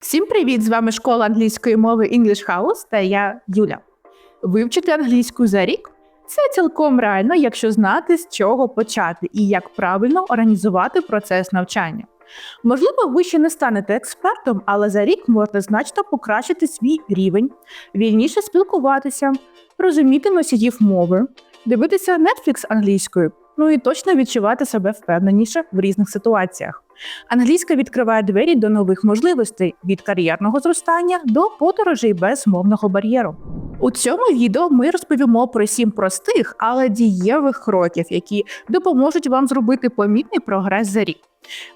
Всім привіт! З вами школа англійської мови English House та я Юля. Вивчити англійську за рік це цілком реально, якщо знати, з чого почати і як правильно організувати процес навчання. Можливо, ви ще не станете експертом, але за рік можна значно покращити свій рівень, вільніше спілкуватися, розуміти носіїв мови, дивитися Netflix англійською, ну і точно відчувати себе впевненіше в різних ситуаціях. Англійська відкриває двері до нових можливостей від кар'єрного зростання до подорожей без мовного бар'єру. У цьому відео ми розповімо про сім простих, але дієвих кроків, які допоможуть вам зробити помітний прогрес за рік.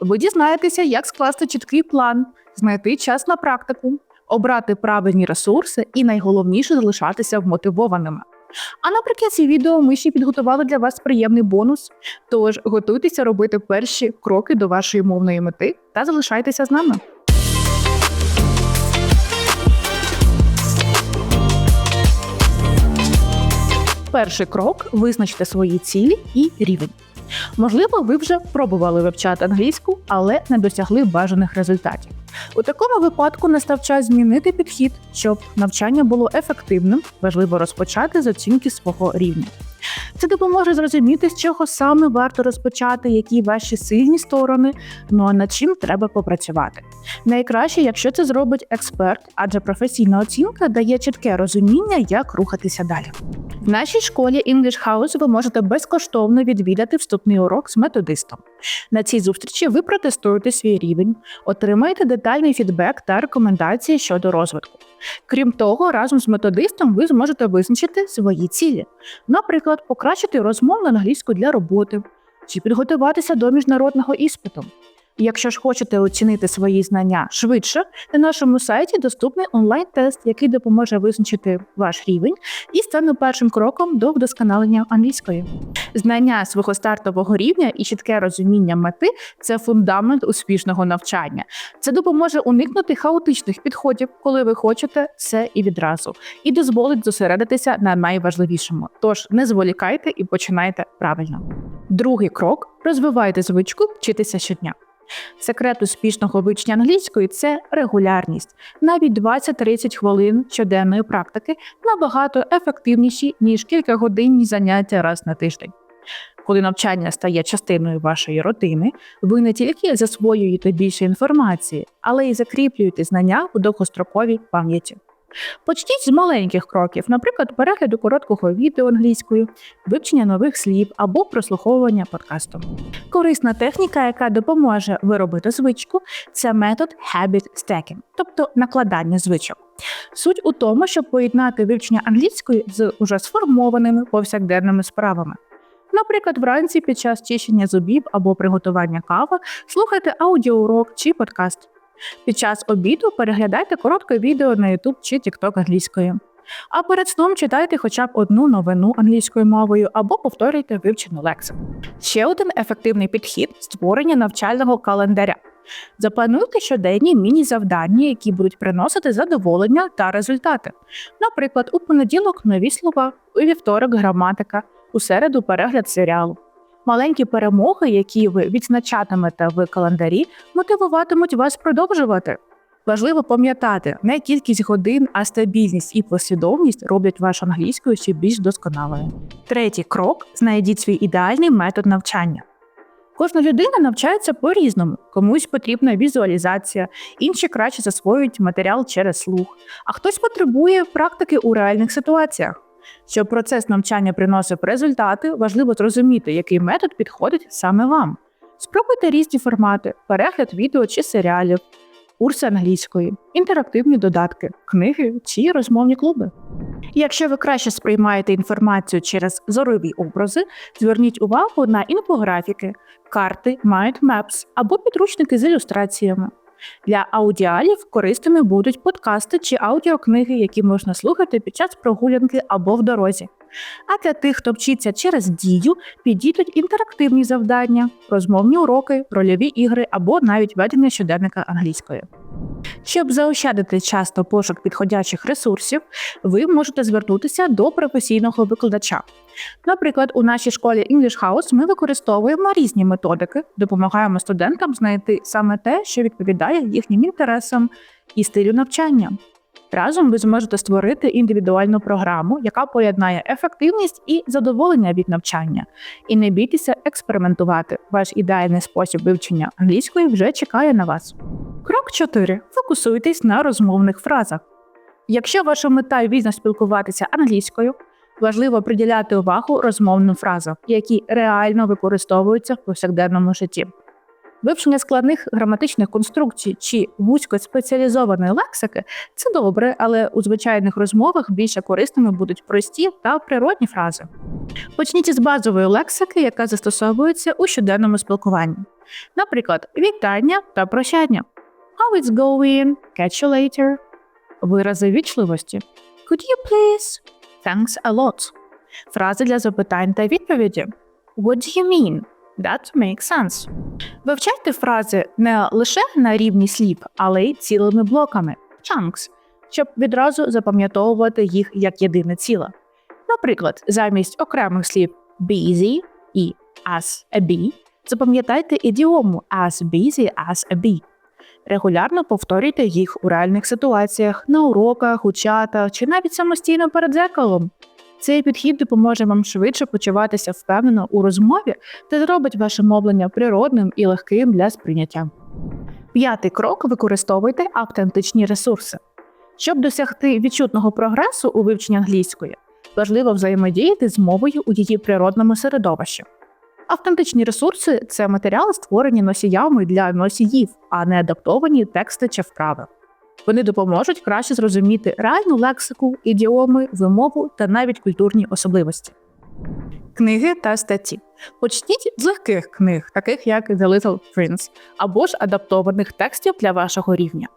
Ви дізнаєтеся, як скласти чіткий план, знайти час на практику, обрати правильні ресурси і найголовніше залишатися вмотивованими. А наприкінці відео ми ще підготували для вас приємний бонус. Тож готуйтеся робити перші кроки до вашої мовної мети та залишайтеся з нами. Перший крок визначте свої цілі і рівень. Можливо, ви вже пробували вивчати англійську, але не досягли бажаних результатів. У такому випадку настав час змінити підхід, щоб навчання було ефективним. Важливо розпочати з оцінки свого рівня. Це допоможе зрозуміти, з чого саме варто розпочати, які ваші сильні сторони, ну а над чим треба попрацювати. Найкраще, якщо це зробить експерт, адже професійна оцінка дає чітке розуміння, як рухатися далі. В нашій школі English House ви можете безкоштовно відвідати вступний урок з методистом. На цій зустрічі ви протестуєте свій рівень, отримаєте детальний фідбек та рекомендації щодо розвитку. Крім того, разом з методистом ви зможете визначити свої цілі, наприклад, покращити розмову англійську для роботи чи підготуватися до міжнародного іспиту. Якщо ж хочете оцінити свої знання швидше, на нашому сайті доступний онлайн-тест, який допоможе визначити ваш рівень і стане першим кроком до вдосконалення англійської. Знання свого стартового рівня і чітке розуміння мети це фундамент успішного навчання. Це допоможе уникнути хаотичних підходів, коли ви хочете все і відразу, і дозволить зосередитися на найважливішому. Тож не зволікайте і починайте правильно. Другий крок розвивайте звичку вчитися щодня. Секрет успішного вивчення англійської це регулярність. Навіть 20-30 хвилин щоденної практики набагато ефективніші, ніж кількагодинні заняття раз на тиждень. Коли навчання стає частиною вашої рутини, ви не тільки засвоюєте більше інформації, але й закріплюєте знання у довгостроковій пам'яті. Почніть з маленьких кроків, наприклад, перегляду короткого відео англійською, вивчення нових слів або прослуховування подкасту. Корисна техніка, яка допоможе виробити звичку, це метод habit stacking, тобто накладання звичок. Суть у тому, щоб поєднати вивчення англійської з уже сформованими повсякденними справами. Наприклад, вранці під час чищення зубів або приготування кави слухайте аудіоурок чи подкаст. Під час обіду переглядайте коротке відео на YouTube чи TikTok англійською. А перед сном читайте хоча б одну новину англійською мовою або повторюйте вивчену лексику. Ще один ефективний підхід створення навчального календаря. Заплануйте щоденні міні-завдання, які будуть приносити задоволення та результати. Наприклад, у понеділок нові слова, у вівторок граматика, у середу перегляд серіалу. Маленькі перемоги, які ви відзначатимете в календарі, мотивуватимуть вас продовжувати. Важливо пам'ятати, не кількість годин, а стабільність і послідовність роблять вашу англійську ще більш досконалою. Третій крок знайдіть свій ідеальний метод навчання. Кожна людина навчається по-різному. Комусь потрібна візуалізація, інші краще засвоюють матеріал через слух, а хтось потребує практики у реальних ситуаціях. Щоб процес навчання приносив результати, важливо зрозуміти, який метод підходить саме вам. Спробуйте різні формати: перегляд відео чи серіалів, курси англійської, інтерактивні додатки, книги чи розмовні клуби. Якщо ви краще сприймаєте інформацію через зорові образи, зверніть увагу на інфографіки, карти, mindmaps або підручники з ілюстраціями. Для аудіалів корисними будуть подкасти чи аудіокниги, які можна слухати під час прогулянки або в дорозі. А для тих, хто вчиться через дію, підійдуть інтерактивні завдання, розмовні уроки, рольові ігри або навіть ведення щоденника англійської. Щоб заощадити час та пошук підходячих ресурсів, ви можете звернутися до професійного викладача. Наприклад, у нашій школі English House ми використовуємо різні методики, допомагаємо студентам знайти саме те, що відповідає їхнім інтересам і стилю навчання. Разом ви зможете створити індивідуальну програму, яка поєднає ефективність і задоволення від навчання. І не бійтеся експериментувати. Ваш ідеальний спосіб вивчення англійської вже чекає на вас. Крок 4. Фокусуйтесь на розмовних фразах. Якщо ваша мета вільно спілкуватися англійською, важливо приділяти увагу розмовним фразам, які реально використовуються в повсякденному житті. Вивчення складних граматичних конструкцій чи вузькоспеціалізованої лексики це добре, але у звичайних розмовах більше корисними будуть прості та природні фрази. Почніть із базової лексики, яка застосовується у щоденному спілкуванні. Наприклад, вітання та прощання. How it's going? Catch you later. Вирази вічливості. Could you please? Thanks a lot. Фрази для запитань та відповіді. What do you mean? That makes sense. Вивчайте фрази не лише на рівні слів, але й цілими блоками chunks, щоб відразу запам'ятовувати їх як єдине ціле. Наприклад, замість окремих слів busy і as a bee запам'ятайте ідіому as busy as a bee. Регулярно повторюйте їх у реальних ситуаціях, на уроках, у чатах чи навіть самостійно перед дзеркалом. Цей підхід допоможе вам швидше почуватися впевнено у розмові та зробить ваше мовлення природним і легким для сприйняття. П'ятий крок використовуйте автентичні ресурси. Щоб досягти відчутного прогресу у вивченні англійської, важливо взаємодіяти з мовою у її природному середовищі. Автентичні ресурси це матеріали, створені носіями для носіїв, а не адаптовані тексти чи вправи. Вони допоможуть краще зрозуміти реальну лексику, ідіоми, вимову та навіть культурні особливості. Книги та статті. Почніть з легких книг, таких як The Little Prince, або ж адаптованих текстів для вашого рівня.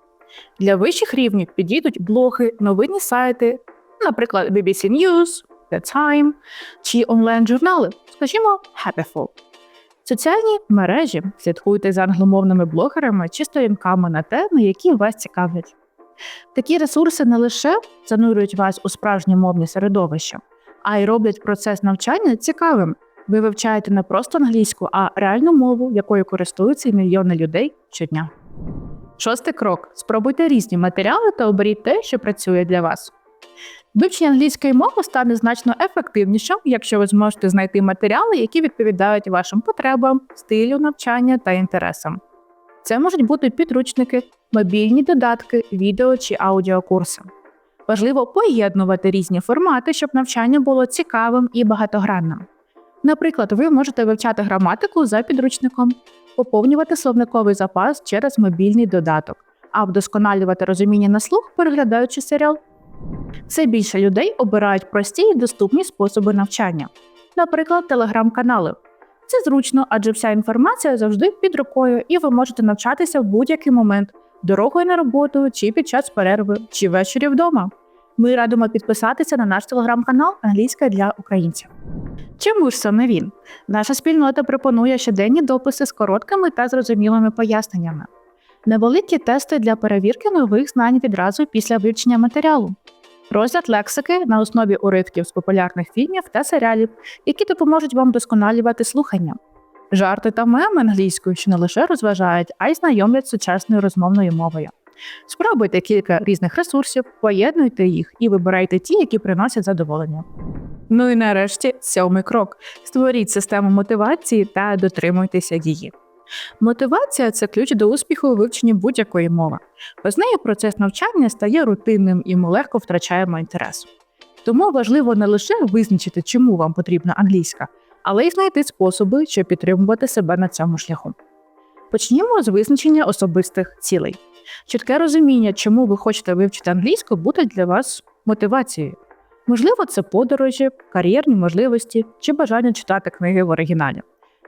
Для вищих рівнів підійдуть блоги, новинні сайти, наприклад, BBC News, The Time чи онлайн-журнали, скажімо, Happyful. Соціальні мережі слідкуйте за англомовними блогерами чи сторінками на теми, які вас цікавлять. Такі ресурси не лише занурюють вас у справжнє мовне середовище, а й роблять процес навчання цікавим. Ви вивчаєте не просто англійську, а реальну мову, якою користуються мільйони людей щодня. Шостий крок: спробуйте різні матеріали та оберіть те, що працює для вас. Вивчення англійської мови стане значно ефективнішим, якщо ви зможете знайти матеріали, які відповідають вашим потребам, стилю навчання та інтересам. Це можуть бути підручники, мобільні додатки, відео чи аудіокурси. Важливо поєднувати різні формати, щоб навчання було цікавим і багатогранним. Наприклад, ви можете вивчати граматику за підручником, поповнювати словниковий запас через мобільний додаток, а вдосконалювати розуміння на слух, переглядаючи серіал. Все більше людей обирають прості і доступні способи навчання, наприклад, телеграм-канали. Це зручно, адже вся інформація завжди під рукою, і ви можете навчатися в будь-який момент дорогою на роботу, чи під час перерви, чи ввечері вдома. Ми радимо підписатися на наш телеграм-канал Англійська для українців. Чому ж саме він? Наша спільнота пропонує щоденні дописи з короткими та зрозумілими поясненнями, невеликі тести для перевірки нових знань відразу після вивчення матеріалу, розгляд лексики на основі уривків з популярних фільмів та серіалів, які допоможуть вам досконалювати слухання, жарти та меми англійською, що не лише розважають, а й знайомлять з сучасною розмовною мовою. Спробуйте кілька різних ресурсів, поєднуйте їх і вибирайте ті, які приносять задоволення. Ну і нарешті сьомий крок: створіть систему мотивації та дотримуйтеся її. Мотивація це ключ до успіху у вивченні будь-якої мови. Без неї процес навчання стає рутинним і ми легко втрачаємо інтерес. Тому важливо не лише визначити, чому вам потрібна англійська, але й знайти способи, щоб підтримувати себе на цьому шляху. Почнімо з визначення особистих цілей. Чітке розуміння, чому ви хочете вивчити англійську, буде для вас мотивацією. Можливо, це подорожі, кар'єрні можливості чи бажання читати книги в оригіналі.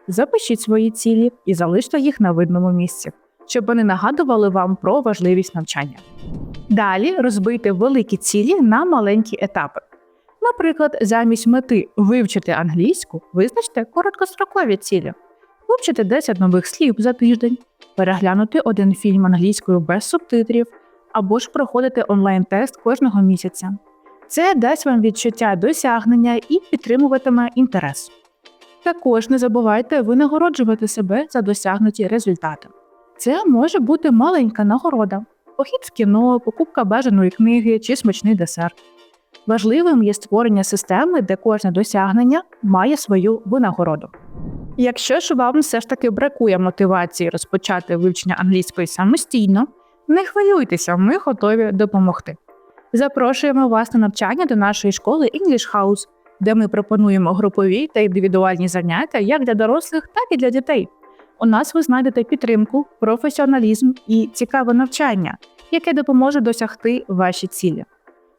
Запишіть свої цілі і залиште їх на видному місці, щоб вони нагадували вам про важливість навчання. Далі розбийте великі цілі на маленькі етапи. Наприклад, замість мети вивчити англійську, визначте короткострокові цілі, вивчити 10 нових слів за тиждень, переглянути один фільм англійською без субтитрів або ж проходити онлайн-тест кожного місяця. Це дасть вам відчуття досягнення і підтримуватиме інтерес. Також не забувайте винагороджувати себе за досягнуті результати. Це може бути маленька нагорода, похід в кіно, покупка бажаної книги чи смачний десерт. Важливим є створення системи, де кожне досягнення має свою винагороду. Якщо ж вам все ж таки бракує мотивації розпочати вивчення англійської самостійно, не хвилюйтеся, ми готові допомогти. Запрошуємо вас на навчання до нашої школи English House, де ми пропонуємо групові та індивідуальні заняття як для дорослих, так і для дітей. У нас ви знайдете підтримку, професіоналізм і цікаве навчання, яке допоможе досягти ваші цілі.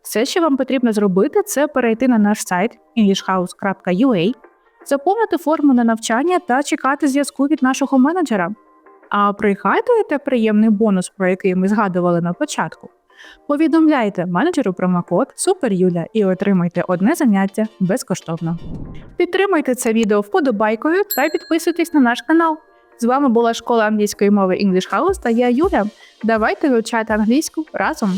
Все, що вам потрібно зробити, це перейти на наш сайт englishhouse.ua, заповнити форму на навчання та чекати зв'язку від нашого менеджера. А пригадуєте приємний бонус, про який ми згадували на початку? Повідомляйте менеджеру промокод SUPERYULA і отримайте одне заняття безкоштовно. Підтримайте це відео вподобайкою та підписуйтесь на наш канал. З вами була школа англійської мови English House та я Юля. Давайте вивчати англійську разом.